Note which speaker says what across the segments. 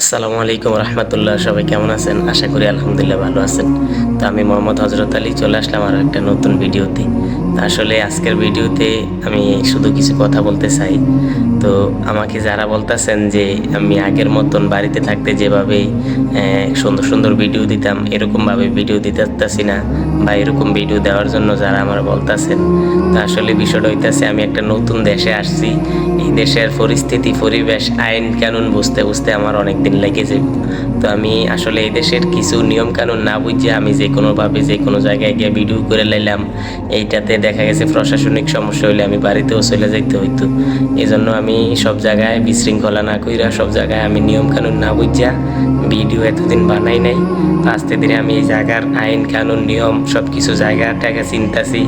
Speaker 1: আসসালামু আলাইকুম রহমতুল্লাহ, সবাই কেমন আছেন? আশা করি আলহামদুলিল্লাহ ভালো আছেন। তো আমি মোহাম্মদ হজরত আলী চলে আসলাম আরও একটা নতুন ভিডিওতে। আসলে আজকের ভিডিওতে আমি শুধু কিছু কথা বলতে চাই। তো আমাকে যারা বলতেছেন যে আমি আগের মতন বাড়িতে থাকতে যেভাবে সুন্দর সুন্দর ভিডিও দিতাম, এরকমভাবে ভিডিও দিতে পারতাছি না বা এরকম ভিডিও দেওয়ার জন্য যারা আমার বলতেছেন, তো আসলে বিষয়টা হইতাছে আমি একটা নতুন দেশে আসছি। এই দেশের পরিস্থিতি, পরিবেশ, আইন, কানুন বুঝতে বুঝতে আমার অনেক দিন লেগেছে তো আমি আসলে এই দেশের কিছু নিয়ম কানুন না বুঝে আমি যে কোনোভাবে যে কোনো জায়গায় গিয়ে ভিডিও করে লাইলাম। এইটাতে দেখা গেছে, প্রশাসনিক সমস্যা হলে আমি বাড়িতেও চলে যাইতে হইতো। এজন্য জন্য আমি সব জায়গায় বিশৃঙ্খলা না কইরা সব জায়গায় আমি নিয়ম কানুন না বুঝিয়া ভিডিও এতদিন বানাই নাই। আস্তে ধীরে আমি এই জায়গার আইন, কানুন, নিয়ম সব কিছু জায়গাটাকে চিনতাছি,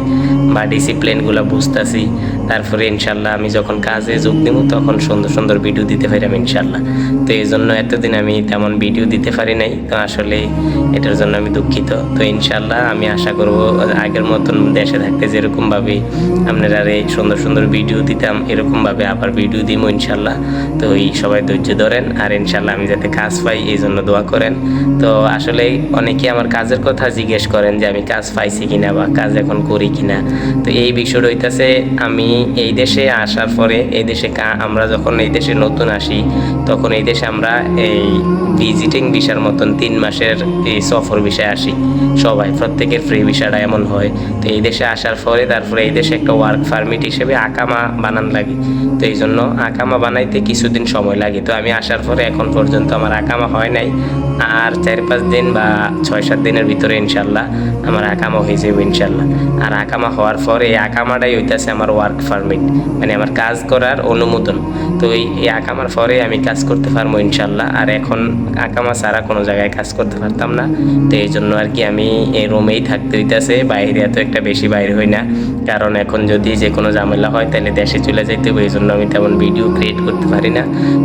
Speaker 1: বা ডিসিপ্লিনগুলো বুঝতাছি। তারপরে ইনশাল্লাহ আমি যখন কাজে যোগ দেবো, তখন সুন্দর সুন্দর ভিডিও দিতে পারলাম ইনশাল্লাহ। তো এই জন্য এতদিন আমি তেমন ভিডিও দিতে পারি নাই। তো আসলে এটার জন্য আমি দুঃখিত। তো ইনশাল্লাহ আমি আশা করব আগের মতন দেশে থাকতে যেরকমভাবে আপনারা এই সুন্দর সুন্দর ভিডিও দিতাম, এরকমভাবে আবার ভিডিও দিব ইনশাল্লাহ। তো এই সবাই ধৈর্য ধরেন আর ইনশাল্লাহ আমি যাতে কাজ পাই, এই জন্য দোয়া করেন। তো আসলে অনেকে আমার কাজের কথা জিজ্ঞেস করেন যে আমি কাজ পাইছি কিনা বা কাজ এখন করি কিনা। তো এই বিষয়টা হইতাছে আমি এই দেশে আসার পরে, এই দেশে আমরা যখন এই দেশে নতুন আসি, তখন এই দেশে আমরা এই ভিজিটিং ভিসার মতন তিন মাসের এই সফর বিষয়ে আসি। সবাই, প্রত্যেকের ফ্রি ভিসাটা এমন হয়। তো এই দেশে আসার পরে, তারপরে এই দেশে একটা ওয়ার্ক পারমিট হিসেবে আকামা বানান লাগে। তো এই জন্য আকামা বানাইতে কিছুদিন সময় লাগে। তো আমি আসার পরে এখন পর্যন্ত আমার আকামা হয় নাই। আর চার পাঁচ দিন বা ছয় সাত দিনের ভিতরে ইনশাল্লাহ আমার আকামা হয়ে যাবে ইনশাল্লাহ। আর আকামা হওয়ার পরে এই আকামাটাই হইতাছে আমার ওয়ার্ক পারমিট মানে আমার কাজ করার অনুমোদন। তো এই আকামার পরে আমি কাজ করতে পারব ইনশাল্লাহ। আর এখন আকামা ছাড়া কোনো জায়গায় কাজ করতে পারতাম না। তো এই জন্য আর কি আমি এই রুমেই থাকতে হইতাছে বাইরে এত একটা বেশি বাইরে হই না। কারণ এখন যদি যে কোনো ঝামেলা হয়, তাহলে দেশে চলে যাইতে হবে। এই জন্য আমি তেমন ভিডিও ক্রিয়েট করতে পারি না।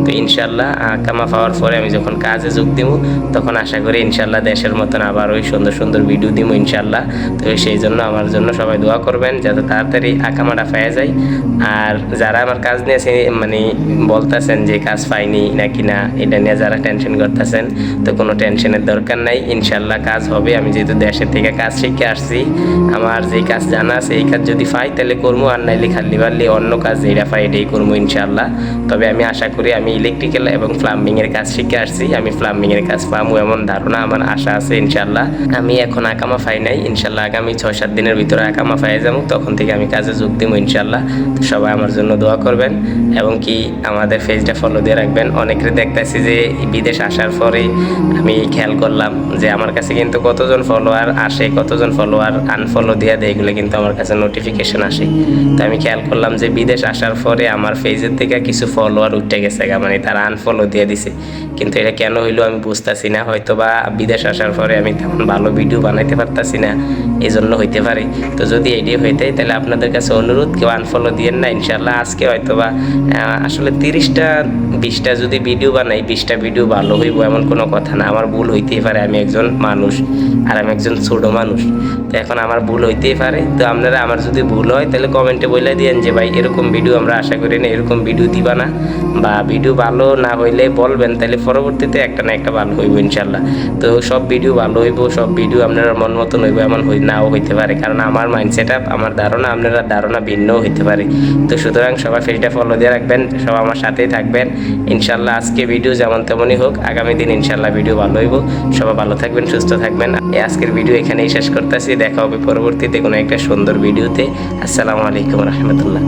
Speaker 1: তো ইনশাল্লাহ আকামা পাওয়ার পরে আমি যখন কাজে যোগ দিব তখন আশা করি ইনশাল্লাহ দেশের মতন আবার ওই সুন্দর সুন্দর ভিডিও দিব ইনশাল্লাহ। তো সেই জন্য আমার জন্য সবাই দোয়া করবেন, যাতে তাড়াতাড়ি আকামাটা পেয়ে যায় আর যারা আমার কাজ নিয়ে সে- মানে বলতেছেন যে, কাজ পাইনি নাকি না? এটা নিয়ে যারা টেনশন করতেছেন, তো কোনো টেনশনের দরকার নাই। ইনশাল্লাহ কাজ হবে। আমি যেহেতু দেশের থেকে কাজ শিখে আসছি, আমার যে কাজ জানা আছে, এই কাজ যদি পাই তাহলে করব। আর নাইলে খালি পারলে অন্য কাজ যেটা পাই এটাই করব ইনশাল্লাহ তবে আমি আশা করি আমি ইলেকট্রিক্যাল এবং প্লাম্বিংয়ের কাজ শিখে আসছি। আমি প্লাম্বিংয়ের কাজ পাবো এমন ধারণা আমার আশা আছে ইনশাল্লাহ আমি এখন আকামা পাই নাই। ইনশাল্লাহ আগামী ছয় সাত দিনের ভিতরে আকামা পাই যাব। তখন থেকে আমি কাজে যোগ দিব ইনশাল্লাহ সবাই আমার জন্য দোয়া করবেন। এবং কি আমাদের পেজটা ফলো দিয়ে রাখবেন। অনেকের দেখতেছি যে বিদেশ আসার পরে আমি খেয়াল করলাম যে আমার কাছে কিন্তু কতজন ফলোয়ার আসে কতজন ফলোয়ার আনফলো দিয়ে দেয় এগুলো কিন্তু আমার কাছে নোটিফিকেশন আসে। তো আমি খেয়াল করলাম যে বিদেশ আসার পরে আমার পেজের থেকে কিছু ফলোয়ার উঠে গেছে মানে তারা আনফলো দিয়ে দিছে। কিন্তু এটা কেন হইল আমি বুঝতেছি না হয়তো বা বিদেশ আসার পরে আমি তেমন ভালো ভিডিও বানাইতে পারতাছি না এই জন্য হইতে পারে। তো যদি এটি হইতে তাহলে আপনাদের কাছে অনুরোধ কেউ আনফলো দিয়েন না ইনশাল্লাহ আজকে হয়তো বা আহ, আসলে তিরিশটা, বিশটা যদি ভিডিও বানাই, বিশটা ভিডিও ভালো হইব এমন কোনো কথা না। আমার ভুল হইতেই পারে, আমি একজন মানুষ আর আমি একজন ছোট মানুষ। তো এখন আমার ভুল হইতেই পারে। তো আপনারা, আমার যদি ভুল হয়, তাহলে কমেন্টে বলে দিয়েন যে, ভাই, এরকম ভিডিও আমরা আশা করি না, এরকম ভিডিও দিবা না। বা ভিডিও ভালো না হইলে বলবেন, তাহলে পরবর্তীতে একটা না একটা ভালো হইব ইনশাল্লাহ। তো সব ভিডিও ভালো হইব, সব ভিডিও আপনারা মন মতন হইব, এমন হই, নাও হইতে পারে। কারণ আমার মাইন্ড সেট আমার ধারণা আপনারা ধারণা ভিন্নও হইতে পারে। তো সুতরাং সবাই পেজটা ফলো দিয়ে রাখবেন। সব আমার সাথেই থাকবেন। ইনশাল্লাহ আজকে ভিডিও যেমন তেমনই হোক, আগামী দিন ইনশাল্লাহ ভিডিও ভালো হইব সবাই ভালো থাকবেন, সুস্থ থাকবেন। আজকের ভিডিও এখানেই শেষ করতেছি। দেখা হবে পরবর্তীতে কোনো একটা সুন্দর ভিডিওতে। আসসালামু আলাইকুম রহমতুল্লাহ।